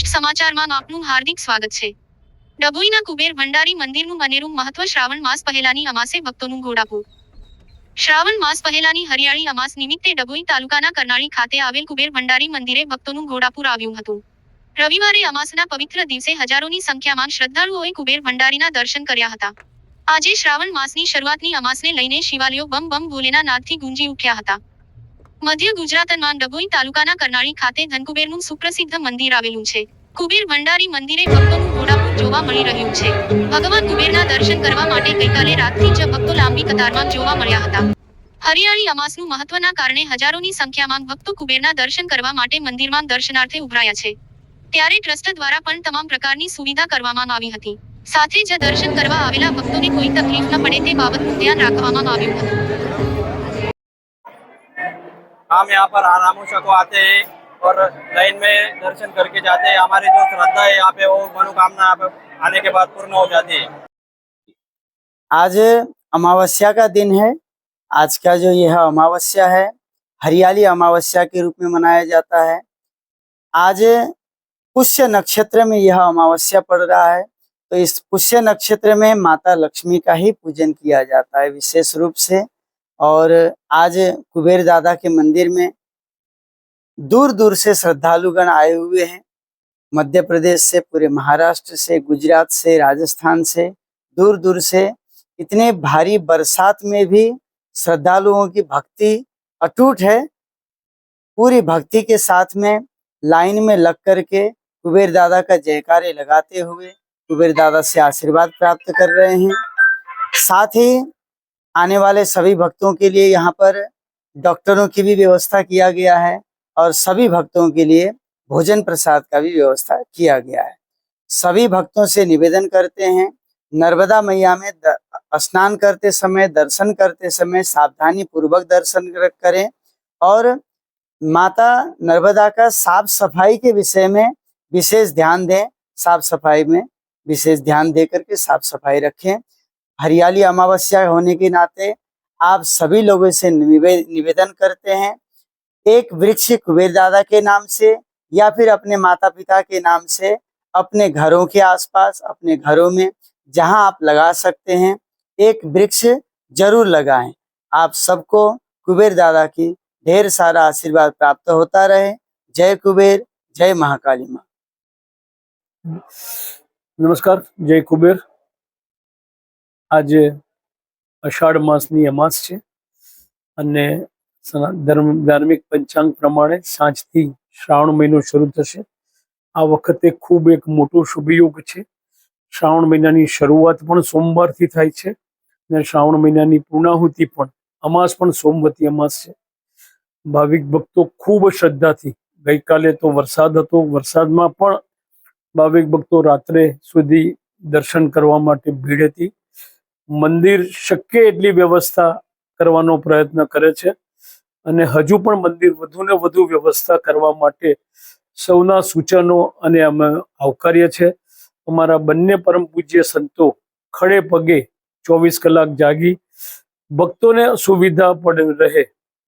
શ્રેષ્ઠ સમાચારમાં આપનું હાર્દિક સ્વાગત છે. ડભોઈના કુબેર ભંડારી મંદિરનું અનેરું મહત્વ શ્રાવણ માસ પહેલાની અમાસે ભક્તોનું ઘોડાપુર શ્રાવણ માસ પહેલાની હરિયાળી અમાસ નિમિત્તે ડભોઈ તાલુકાના કરનાળી ખાતે આવેલ કુબેર ભંડારી મંદિરે ભક્તોનું ઘોડાપુર આવ્યું હતું. રવિવારે અમાસના પવિત્ર દિવસે હજારોની સંખ્યામાં શ્રદ્ધાળુઓએ કુબેર ભંડારીના દર્શન કર્યા હતા. આજે શ્રાવણ માસની શરૂઆતની અમાસને લઈને શિવાલયો બમ બમ ભોલેના નાદથી ગુંજી ઉઠ્યા હતા. મધ્ય ગુજરાતમાં ડભોઈ તાલુકાના કરનાળી ખાતે ધનકુબેરનું સુપ્રસિદ્ધ મંદિર આવેલું છે. કુબેર ભંડારી મંદિરે ભક્તોનું ઘોડાપૂર જોવા મળી રહ્યું છે. ભગવાન કુબેરના દર્શન કરવા માટે ગઈકાલે રાતથી જ ભક્તો લાંબી કતારમાં જોવા મળ્યા હતા. હરિયાળી અમાસનું મહત્વના કારણે હજારોની સંખ્યામાં ભક્તો કુબેરના દર્શન કરવા માટે મંદિરમાં દર્શનાર્થે ઉભરાયા છે. ત્યારે ટ્રસ્ટ દ્વારા પણ તમામ પ્રકારની સુવિધા કરવામાં આવી હતી. સાથે જ દર્શન કરવા આવેલા ભક્તોને કોઈ તકલીફ ન પડે તે બાબતનું ધ્યાન રાખવામાં આવ્યું હતું. हम यहाँ पर आरामोशा को आते हैं और लाइन में दर्शन करके जाते हैं। हमारी जो श्रद्धा है यहाँ पे, वो मनोकामना आने के बाद पूर्ण हो जाती है। आज अमावस्या का दिन है। आज का जो यह अमावस्या है, हरियाली अमावस्या के रूप में मनाया जाता है। आज पुष्य नक्षत्र में यह अमावस्या पड़ रहा है। तो इस पुष्य नक्षत्र में माता लक्ष्मी का ही पूजन किया जाता है विशेष रूप से। और आज कुबेर दादा के मंदिर में दूर दूर से श्रद्धालुगण आए हुए हैं। मध्य प्रदेश से, पूरे महाराष्ट्र से, गुजरात से, राजस्थान से दूर दूर से इतने भारी बरसात में भी श्रद्धालुओं की भक्ति अटूट है। पूरी भक्ति के साथ में लाइन में लग करके कुबेर दादा का जयकारे लगाते हुए कुबेर दादा से आशीर्वाद प्राप्त कर रहे हैं। साथ ही आने वाले सभी भक्तों के लिए यहाँ पर डॉक्टरों की भी व्यवस्था किया गया है और सभी भक्तों के लिए भोजन प्रसाद का भी व्यवस्था किया गया है। सभी भक्तों से निवेदन करते हैं, नर्मदा मैया में स्नान करते समय, दर्शन करते समय सावधानी पूर्वक दर्शन करें और माता नर्मदा का साफ़ सफ़ाई के विषय में विशेष ध्यान दें, साफ़ सफ़ाई में विशेष ध्यान दे करके साफ़ सफ़ाई रखें। हरियाली अमावस्या होने के नाते आप सभी लोगों से निवेदन करते हैं, एक वृक्ष कुबेर दादा के नाम से या फिर अपने माता पिता के नाम से अपने घरों के आसपास, अपने घरों में जहाँ आप लगा सकते हैं, एक वृक्ष ज़रूर लगाएँ। आप सबको कुबेर दादा की ढेर सारा आशीर्वाद प्राप्त होता रहे। जय कुबेर, जय महाकाली माँ। नमस्कार, जय कुबेर। આજે અષાઢ માસની અમાસ છે અને ધર્મ, ધાર્મિક પંચાંગ પ્રમાણે સાંજથી શ્રાવણ મહિનો શરૂ થશે. આ વખતે ખૂબ એક મોટો શુભયોગ છે. શ્રાવણ મહિનાની શરૂઆત પણ સોમવારથી થાય છે અને શ્રાવણ મહિનાની પૂર્ણાહુતિ પણ અમાસ પણ સોમવતી અમાસ છે. ભાવિક ભક્તો ખૂબ શ્રદ્ધાથી, ગઈકાલે તો વરસાદ હતો, વરસાદમાં પણ ભાવિક ભક્તો રાત્રે સુધી દર્શન કરવા માટે ભીડ હતી. મંદિર શક્ય એટલી વ્યવસ્થા કરવાનો પ્રયત્ન કરે છે. અને હજુ પણ મંદિર વધુ ને વધુ વ્યવસ્થા કરવા માટે સૌના સૂચનો અને અમે આવકાર્ય છે. અમારા બંને પરમ પૂજ્ય સંતો ખડે પગે ચોવીસ કલાક જાગી. ભક્તોને સુવિધા પડે રહે.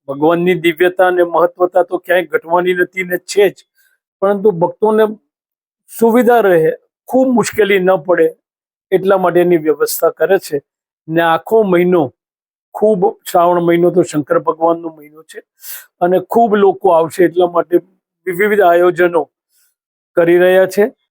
ભગવાનની દિવ્યતા અને મહત્વતા તો ક્યાંય ઘટવાની નથી ને છે જ. પરંતુ ભક્તોને સુવિધા રહે. ખૂબ મુશ્કેલી ન પડે એટલા માટેની વ્યવસ્થા કરે છે. ને આખો મહિનો, ખૂબ શ્રાવણ મહિનો તો શંકર ભગવાનનો મહિનો છે, અને ખૂબ લોકો આવશે એટલા માટે વિવિધ આયોજનો કરી રહ્યા છે.